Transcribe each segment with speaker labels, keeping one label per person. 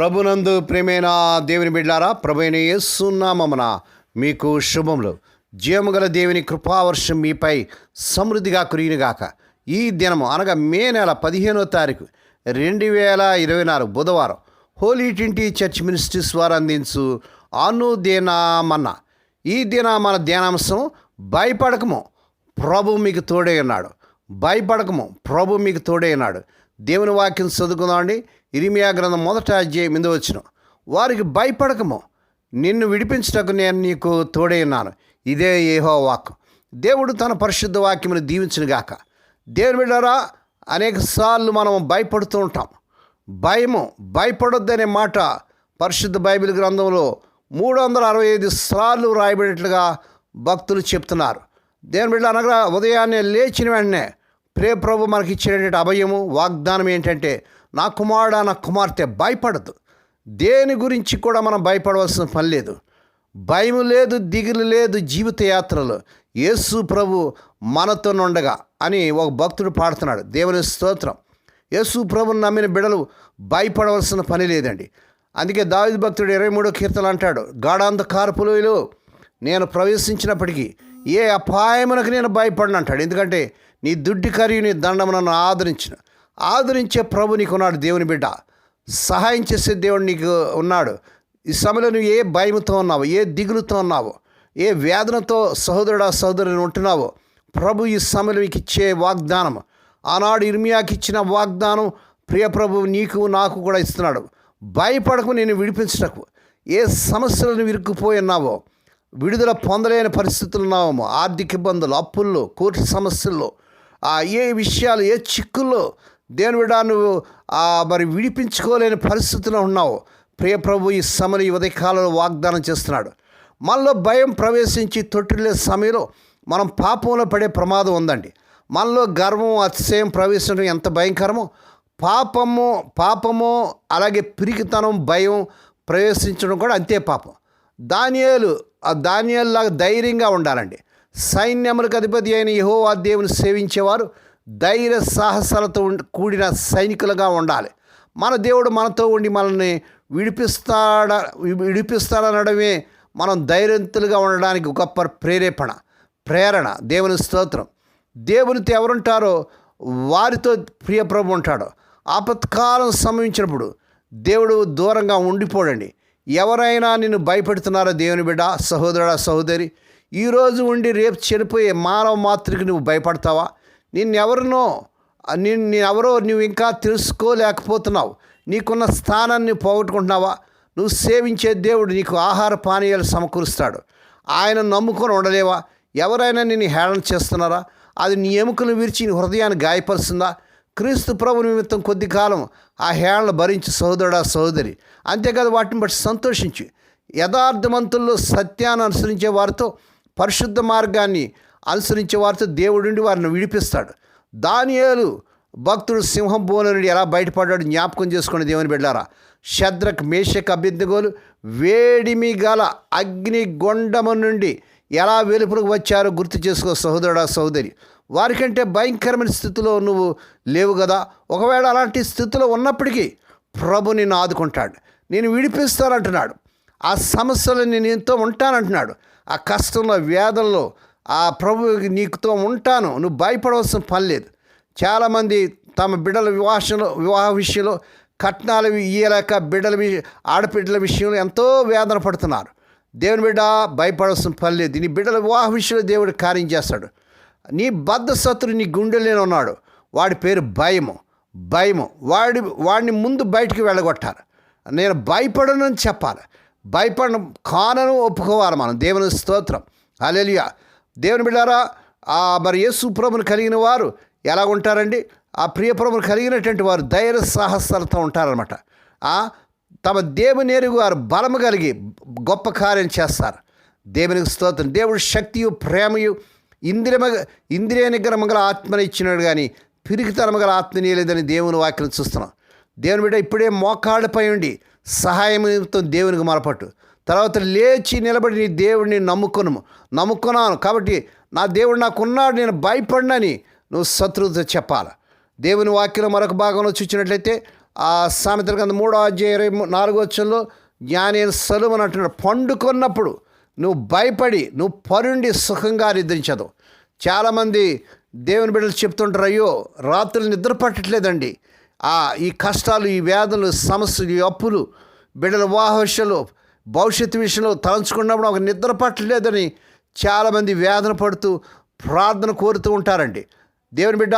Speaker 1: ప్రభునందు ప్రేమైన దేవుని బిడ్డారా ప్రభైన యేసునామమున మీకు శుభములు. జీవముగల దేవుని కృపావర్షం మీపై సమృద్ధిగా కురిగినగాక ఈ దినము అనగా మే నెల పదిహేనో తారీఖు రెండు వేల ఇరవై నాలుగు బుధవారం హోలీ ట్వంటీ చర్చ్ మినిస్ట్రీస్ వారు అందించు అనుదేనామన్న. ఈ దిన మన ధ్యానాంశం భయపడకము ప్రభు మీకు తోడే ఉన్నాడు. భయపడకము ప్రభు మీకు తోడే ఉన్నాడు. దేవుని వాక్యం చదువుకుందామండి. ఇరిమియా గ్రంథం మొదట అధ్యాయం మీద వచ్చిన. వారికి భయపడకము. నిన్ను విడిపించటకు నేను నీకు తోడే ఉన్నాను. ఇదే ఏహో వాక్ దేవుడు తన పరిశుద్ధ వాక్యమును దీవించును గాక. దేవుని బిడ్డారా అనేక సార్లు మనం భయపడుతూ ఉంటాం. భయము భయపడొద్దనే మాట పరిశుద్ధ బైబిల్ గ్రంథంలో మూడు వందల అరవై ఐదు సార్లు రాయబడినట్లుగా భక్తులు చెప్తున్నారు. దేవుని బిడ్డ అనగా ఉదయాన్నే లేచిన వెంటనే ప్రే ప్రభు మనకి ఇచ్చినటువంటి అభయము వాగ్దానం ఏంటంటే నా కుమారుడు నా కుమార్తె భయపడదు. దేని గురించి కూడా మనం భయపడవలసిన పని లేదు. భయం లేదు దిగులు లేదు జీవిత యాత్రలు యేసు ప్రభు మనతో ఉండగా అని ఒక భక్తుడు పాడుతున్నాడు. దేవుని స్తోత్రం. యేసు ప్రభుని నమ్మిన బిడలు భయపడవలసిన పని లేదండి. అందుకే దావిద భక్తుడు ఇరవై మూడో కీర్తన అంటాడు గాఢాంధకారపులో నేను ప్రవేశించినప్పటికీ ఏ అపాయమునకు నేను భయపడను అంటాడు. ఎందుకంటే నీ దుడ్డి కరియు నీ దండమునను ఆదరించిన. ఆదరించే ప్రభు నీకు ఉన్నాడు దేవుని బిడ్డ. సహాయం చేసే దేవుడు నీకు ఉన్నాడు. ఈ సమయంలో నువ్వు ఏ భయంతో ఉన్నావు? ఏ దిగులుతో ఉన్నావు? ఏ వేదనతో సహోదరుడా సహోదరుని ఉంటున్నావో? ప్రభు ఈ సమయంలో నీకు ఇచ్చే వాగ్దానం. ఆనాడు ఇర్మియాకి ఇచ్చిన వాగ్దానం ప్రియ ప్రభు నీకు నాకు కూడా ఇస్తున్నాడు. భయపడకు నేను విడిపించటకు. ఏ సమస్యలను విరుక్కుపోయి ఉన్నావో? విడుదల పొందలేని పరిస్థితులు ఉన్నామో ఆర్థిక ఇబ్బందులు అప్పుల్లో కోర్టు సమస్యల్లో ఆ ఏ విషయాలు ఏ చిక్కుల్లో దేని విడా నువ్వు మరి విడిపించుకోలేని పరిస్థితిలో ఉన్నావు. ప్రియ ప్రభు ఈ సమని ఉదయకాలంలో వాగ్దానం చేస్తున్నాడు. మనలో భయం ప్రవేశించి తొట్టిల్లే సమయంలో మనం పాపంలో పడే ప్రమాదం ఉందండి. మనలో గర్వం అతిశయం ప్రవేశించడం ఎంత భయంకరమో పాపము పాపము అలాగే పిరికితనం భయం ప్రవేశించడం కూడా అంతే పాపం. దానియాలు ఆ దానియాల్లాగా ధైర్యంగా ఉండాలండి. సైన్యములకు అధిపతి అయిన యహోవా దేవుని సేవించేవారు ధైర్య సాహసాలతో కూడిన సైనికులుగా ఉండాలి. మన దేవుడు మనతో ఉండి మనల్ని విడిపిస్తాడ విడిపిస్తాడనడమే మనం ధైర్యంతులుగా ఉండడానికి గొప్ప ప్రేరేపణ ప్రేరణ దేవుని స్తోత్రం. దేవునితో ఎవరుంటారో వారితో ప్రియప్రభు ఉంటాడు. ఆపత్కాలం సంభవించినప్పుడు దేవుడు దూరంగా ఉండిపోడండి. ఎవరైనా నిన్ను భయపెడుతున్నారో దేవుని బిడ్డ సహోదరుడా సహోదరి? ఈరోజు ఉండి రేపు చనిపోయే మానవ మాతృకి నువ్వు భయపడతావా? నిన్నెవరినో నిన్ను ఎవరో నువ్వు ఇంకా తెలుసుకోలేకపోతున్నావు. నీకున్న స్థానాన్ని పోగొట్టుకుంటున్నావా? నువ్వు సేవించే దేవుడు నీకు ఆహార పానీయాలు సమకూరుస్తాడు. ఆయన నమ్ముకొని ఉండలేవా? ఎవరైనా నిన్ను హేళన చేస్తున్నారా? అది నీ ఎముకలు విరిచి నీ హృదయాన్ని గాయపరుస్తుందా? క్రీస్తు ప్రభు నిమిత్తం కొద్ది కాలం ఆ హేళన భరించి సహోదరుడా సహోదరి. అంతేకాదు వాటిని బట్టి సంతోషించి. యథార్థవంతుల్లో సత్యాన్ని అనుసరించే వారితో పరిశుద్ధ మార్గాన్ని అనుసరించే వారితో దేవుడి వారిని విడిపిస్తాడు. దానియాలు భక్తుడు సింహం బోన నుండి ఎలా బయటపడ్డాడు జ్ఞాపకం చేసుకుని దేవుని బిడ్డారా శద్రక్ మేషక్ అభ్యర్థిగోలు వేడిమి గల అగ్నిగొండము నుండి ఎలా వెలుపులకు వచ్చారో గుర్తు చేసుకో సహోదరుడా సహోదరి. వారికంటే భయంకరమైన స్థితిలో నువ్వు లేవు కదా. ఒకవేళ అలాంటి స్థితిలో ఉన్నప్పటికీ ప్రభు నిన్ను ఆదుకుంటాడు. నేను విడిపిస్తానంటున్నాడు. ఆ సమస్యలు నేను ఎంతో ఉంటానంటున్నాడు. ఆ కష్టంలో వేదనలో ఆ ప్రభు నీకుతో ఉంటాను నువ్వు భయపడవలసిన పని లేదు. చాలామంది తమ బిడ్డల వివాహంలో వివాహ విషయంలో కట్నాలు ఇయ్యలేక బిడ్డల వి- ఆడబిడ్డల విషయంలో ఎంతో వేదన పడుతున్నారు. దేవుని బిడ్డ భయపడాల్సిన పని లేదు. నీ బిడ్డల వివాహ విషయంలో దేవుడు కార్యం చేస్తాడు. నీ బద్ధ శత్రు నీ గుండెలోనే ఉన్నాడు. వాడి పేరు భయము. భయము. వాడి వాడిని ముందు బయటికి వెళ్ళగొట్టాలి. నేను భయపడను అని చెప్పాలి. భయపడను కానను ఒప్పుకోవాలి మనం. దేవుని స్తోత్రం. అలెలియా దేవుని బిడ్డారా ఆ మరి యేసు ప్రభుని కలిగిన వారు ఎలా ఉంటారండి? ఆ ప్రియప్రభుని కలిగినటువంటి వారు ధైర్య సాహసాలతో ఉంటారనమాట తమ దేవుని ఎరుగు వారు బలము కలిగి గొప్ప కార్యం చేస్తారు. దేవునికి స్తోత్రం. దేవుడు శక్తియు ప్రేమయు ఇంద్రియమ ఇంద్రియ నిగ్రహం గల ఆత్మని ఇచ్చినాడు కానీ పిరికితనము గల ఆత్మని లేదని దేవుని వాక్యం చూస్తున్నాం. దేవుని బిడ్డ ఇప్పుడే మోకాళ్ళపై ఉండి సహాయం దేవునికి మొరపట్టు. తర్వాత లేచి నిలబడి నీ దేవుడిని నమ్ముకును నమ్ముకున్నాను కాబట్టి నా దేవుడు నాకున్నాడు నేను భయపడినని నువ్వు శత్రువుతో చెప్పాలి. దేవుని వాక్యంలో మరొక భాగంలో చూసినట్లయితే ఆ సామెతల కింద మూడో అధ్యాయ ఇరవై నాలుగో వచ్చంలో జ్ఞాని అయిన సలుమని అంటున్నాడు పండుకున్నప్పుడు నువ్వు భయపడి నువ్వు పరుండి సుఖంగా నిద్రించదు. చాలామంది దేవుని బిడ్డలు చెప్తుంటారు అయ్యో రాత్రులు నిద్ర పట్టట్లేదండి. ఈ కష్టాలు ఈ వ్యాధులు సమస్యలు ఈ అప్పులు బిడ్డల వాహశలు భవిష్యత్తు విషయంలో తలంచుకున్నప్పుడు ఒక నిద్ర పట్టలేదని చాలామంది వేదన పడుతూ ప్రార్థన కోరుతూ ఉంటారండి. దేవుని బిడ్డ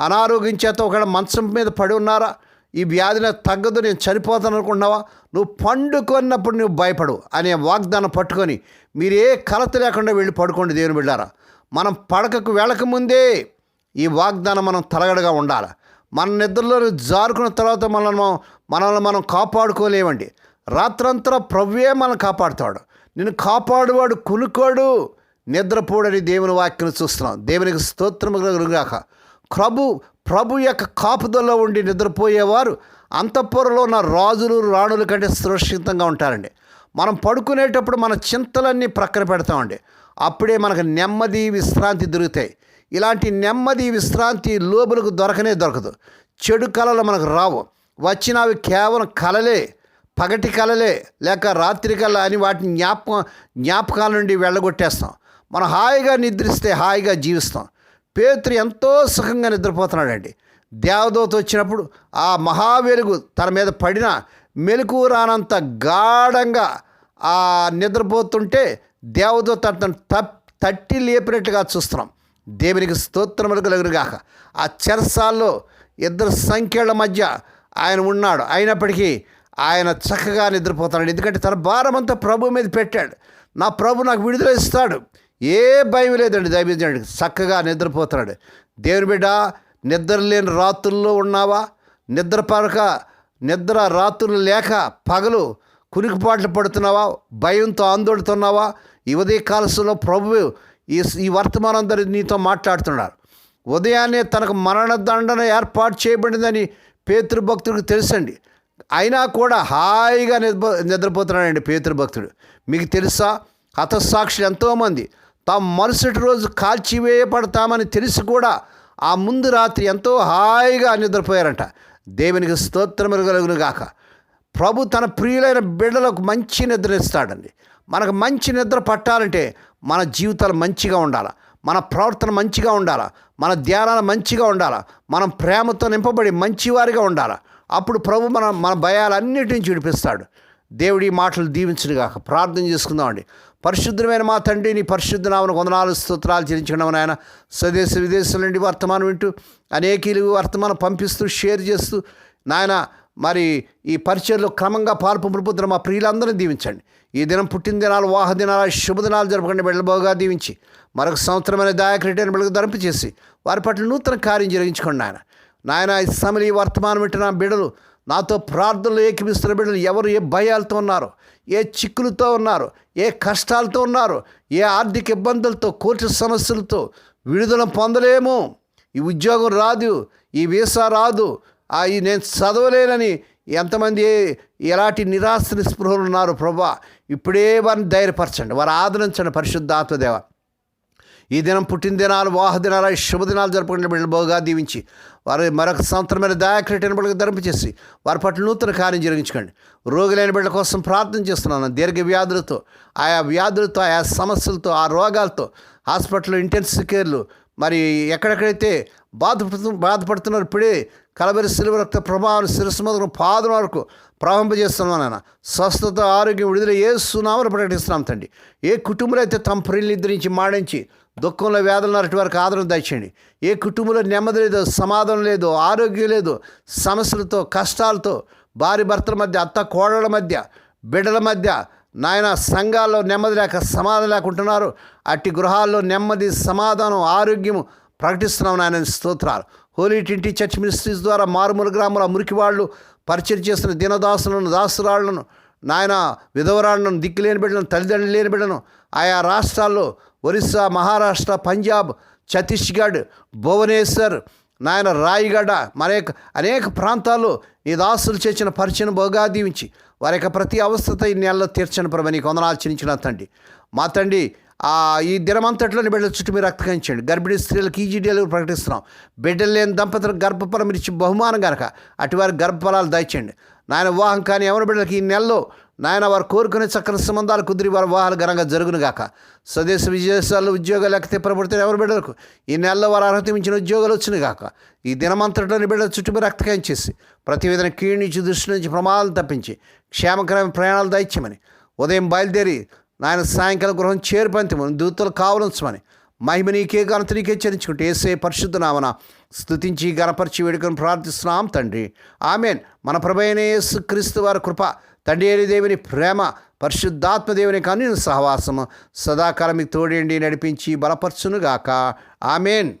Speaker 1: అనారోగ్యం చేత ఒకవేళ మంచం మీద పడి ఉన్నారా? ఈ వ్యాధి నాకు తగ్గదు నేను చనిపోతాను అనుకున్నావా నువ్వు పండుకున్నప్పుడు నువ్వు భయపడు అనే వాగ్దానం పట్టుకొని మీరు ఏ కలత లేకుండా వెళ్ళి పడుకోండి దేవుని బిడ్డారా. మనం పడకకు వెళ్ళక ముందే ఈ వాగ్దానం మనం తలగడగా ఉండాలి. మన నిద్రలో జారుకున్న తర్వాత మనల్ని మనల్ని మనం కాపాడుకోలేమండి. రాత్రంతా ప్రభువే మనం కాపాడుతాడు. నిన్ను కాపాడువాడు కునుకోడు. నిద్రపోడని దేవుని వాక్యం చూస్తున్నాం. దేవునికి స్తోత్రము కలుగుగాక ప్రభు ప్రభు యొక్క కాపుదల్లో ఉండి నిద్రపోయేవారు అంతఃపురంలో ఉన్న రాజులు రాణుల కంటే సురక్షితంగా ఉంటారండి. మనం పడుకునేటప్పుడు మన చింతలన్నీ ప్రక్కన పెడతామండి. అప్పుడే మనకు నెమ్మది విశ్రాంతి దొరుకుతాయి. ఇలాంటి నెమ్మది విశ్రాంతి లోబులకు దొరకనే దొరకదు. చెడు కళలు మనకు రావు. వచ్చినవి కేవలం కలలే పగటి కలలే లేక రాత్రి కళ అని వాటిని జ్ఞాపకం జ్ఞాపకాల నుండి వెళ్ళగొట్టేస్తాం. మనం హాయిగా నిద్రిస్తే హాయిగా జీవిస్తాం. పేతురు ఎంతో సుఖంగా నిద్రపోతున్నాడండి. దేవదూత వచ్చినప్పుడు ఆ మహావెలుగు తన మీద పడిన మెలకు రానంత గాఢంగా ఆ నిద్రపోతుంటే దేవదూత అతను తప్ తట్టి లేపినట్టుగా చూస్తున్నాం. దేవునికి స్తోత్రములు కలుగురుగాక ఆ చెరసాల్లో ఇద్దరు సంఖ్యల మధ్య ఆయన ఉన్నాడు. అయినప్పటికీ ఆయన చక్కగా నిద్రపోతున్నాడు ఎందుకంటే తన భారం అంతా ప్రభు మీద పెట్టాడు. నా ప్రభు నాకు విడుదల ఇస్తాడు. ఏ భయం లేదండి దయచేయండి చక్కగా నిద్రపోతున్నాడు దేవుని బిడ్డ నిద్ర లేని రాత్రుల్లో ఉన్నావా? నిద్ర పరక నిద్ర రాత్రులు లేక పగలు కునికిపాట్లు పడుతున్నావా? భయంతో ఆందోళనతున్నావా ఈ ఉదయ కాలశంలో ప్రభు ఈ ఈ వర్తమానం నీతో మాట్లాడుతున్నారు ఉదయాన్నే తనకు మరణదండన ఏర్పాటు చేయబడిందని పేతృ భక్తుడికి తెలుసండి. అయినా కూడా హాయిగా నిద్ర నిద్రపోతున్నాడండి పేతృభక్తుడు. మీకు తెలుసా? హతసాక్షులు ఎంతోమంది. తాము మరుసటి రోజు కాల్చివేయబడతామని తెలిసి కూడా ఆ ముందు రాత్రి ఎంతో హాయిగా నిద్రపోయారంట. దేవునికి స్తోత్రములు కలుగును గాక ప్రభు తన ప్రియులైన బిడ్డలకు మంచి నిద్ర ఇస్తాడండి. మనకు మంచి నిద్ర పట్టాలంటే మన జీవితాలు మంచిగా ఉండాలి. మన ప్రవర్తన మంచిగా ఉండాలా. మన ధ్యానాలు మంచిగా ఉండాలా. మనం ప్రేమతో నింపబడి మంచివారిగా ఉండాలి. అప్పుడు ప్రభు మన మన భయాలన్నిటి నుంచి విడిపిస్తాడు దేవుడి మాటలు దీవించుగాక ప్రార్థన చేసుకుందామండి. పరిశుద్ధమైన మా తండ్రి నీ పరిశుద్ధ నామను వందనాలు స్తోత్రాలు చెల్లించడం నాయన. స్వదేశ విదేశాల నుండి వర్తమానం వింటూ అనేకలు వర్తమానం పంపిస్తూ షేర్ చేస్తూ నాయన మరి ఈ పరిచయలో క్రమంగా పాల్పొంపుతున్న మా ప్రియులందరినీ దీవించండి. ఈ దినం పుట్టిన దినాలు వాహ దినాలు శుభదినాలు జరపకుండా వెళ్ళబోగా దీవించి మరొక సంవత్సరమైన దాయకరిటైన బిడ్డకు ధరింపు చేసి వారి పట్ల నూతన కార్యం జరిగించుకోండి నాయన. నాయన ఈ సమయంలో ఈ వర్తమానం వింటున్న బిడ్డలు నాతో ప్రార్థనలు ఏకిపిస్తున్న బిడ్డలు ఎవరు ఏ భయాలతో ఉన్నారు ఏ చిక్కులతో ఉన్నారు ఏ కష్టాలతో ఉన్నారు ఏ ఆర్థిక ఇబ్బందులతో కోర్టు సమస్యలతో విడుదల పొందలేము. ఈ ఉద్యోగం రాదు ఈ వీసా రాదు ఆ ఈ నేను చదవలేనని ఎంతమంది ఎలాంటి నిరాశ నిస్పృహలు ఉన్నారు ప్రభా. ఇప్పుడే వారిని ధైర్యపరచండి వారు ఆదరించండి పరిశుద్ధాత్మదేవ ఈ దినం పుట్టిన దినాలు వాహ దినాలు శుభదినాలు జరుపుకునే బిడ్డలు బోగా దీవించి వారు మరొక సంవత్సరమైన దయాక్రీటైన బిడ్డకు ధరింపచేసి వారి పట్ల నూతన కార్యం జరిగించుకోండి. రోగులైన బిడ్డల కోసం ప్రార్థన చేస్తున్నాను. దీర్ఘ వ్యాధులతో ఆయా వ్యాధులతో ఆయా సమస్యలతో ఆ రోగాలతో హాస్పిటల్ ఇంటెన్సివ్ కేర్లు మరి ఎక్కడెక్కడైతే బాధపడుతు బాధపడుతున్నారు ఇప్పుడే కలబరి సిలువ రక్త ప్రభావం శిరస్సు మొదలు పాదం వరకు ప్రారంభం నాన్న స్వస్థత ఆరోగ్యం విడుదల ఏ సునామలు ప్రకటిస్తున్నాం తండ్రి. ఏ కుటుంబంలో అయితే తమ ప్రియులు నిద్రించి మాడించి దుఃఖంలో వేదన అటు వారికి ఆదరణ దయచేయండి. ఏ కుటుంబంలో నెమ్మది లేదు సమాధానం లేదు ఆరోగ్యం లేదు సమస్యలతో కష్టాలతో భార్య భర్తల మధ్య అత్త కోడల మధ్య బిడ్డల మధ్య నాయన సంఘాల్లో నెమ్మది లేక సమాధానం లేకుంటున్నారు. అట్టి గృహాల్లో నెమ్మది సమాధానం ఆరోగ్యము ప్రకటిస్తున్నాం నాయన స్తోత్రాలు. హోలీ టింటి చర్చ్ మినిస్ట్రీస్ ద్వారా మారుమూల గ్రామాల మురికి వాళ్ళు పరిచయం చేస్తున్న దినదాసులను దాసురాళ్ళను నాయన విధవరాళ్ళను దిక్కులేని బిడ్డలను తల్లిదండ్రులు లేని బిడ్డను ఆయా రాష్ట్రాల్లో ఒరిస్సా మహారాష్ట్ర పంజాబ్ ఛత్తీస్గఢ్ భువనేశ్వర్ నాయన రాయిగడ మరేక అనేక ప్రాంతాల్లో ఈ దాసులు చేసిన పరిచయం బోగా దీవించి వారి యొక్క ప్రతి అవస్థత ఈ నెలలో తీర్చని ప్రభు నీకు వందనాలు చెల్లించిన తండ్రి. మా తండ్రి ఈ దినమంతట్లోని బిడ్డల చుట్టూ మీరు రక్తకరించండి. గర్భిణీ స్త్రీలకు ఈజీ డెలివరీ ప్రకటిస్తున్నాం. బిడ్డలు లేని దంపతులకు గర్భఫలం ఇచ్చి బహుమానం కనుక అటువారి గర్భఫలాలు దయచేయండి. నాయన వివాహం కానీ ఎవరి బిడ్డలకి ఈ నెలలో నాయన వారు కోరుకునే చక్కని సంబంధాలు కుదిరి వారి వివాహాలు ఘనంగా జరుగునుగాక. స్వదేశ విదేశాల్లో ఉద్యోగాలు లేకపోతే తిప్పబడితే ఎవరు బిడ్డలకు? ఈ నెలలో వారు అర్హత మించిన ఉద్యోగాలు వచ్చినాయి గాక ఈ దినమంతటిలోని బిడ్డల చుట్టూ రక్తకాయం చేసి ప్రతి విధంగా కీడు నుంచి దృష్టి నుంచి ప్రమాదాలు తప్పించి క్షేమకరమైన ప్రయాణాలు దయచేయమని. ఉదయం బయలుదేరి నాయన సాయంకాలం గృహం చేరుపంతమని దూతలు కావలించమని మహిమ నీకే ఘనత నీకే చరించుకుంటే ఏసే పరిశుద్ధ నామన స్థుతించి గణపరిచి వేడుకొని ప్రార్థిస్తున్నాం తండ్రి. ఆమెన్. మన ప్రభైన క్రీస్తు వారి కృప తండ్రి అయిన దేవుని ప్రేమ పరిశుద్ధాత్మ దేవుని కన్ను సహవాసము సదాకాలం మీకు తోడేండి నడిపించి బలపరచునుగాక. ఆమెన్.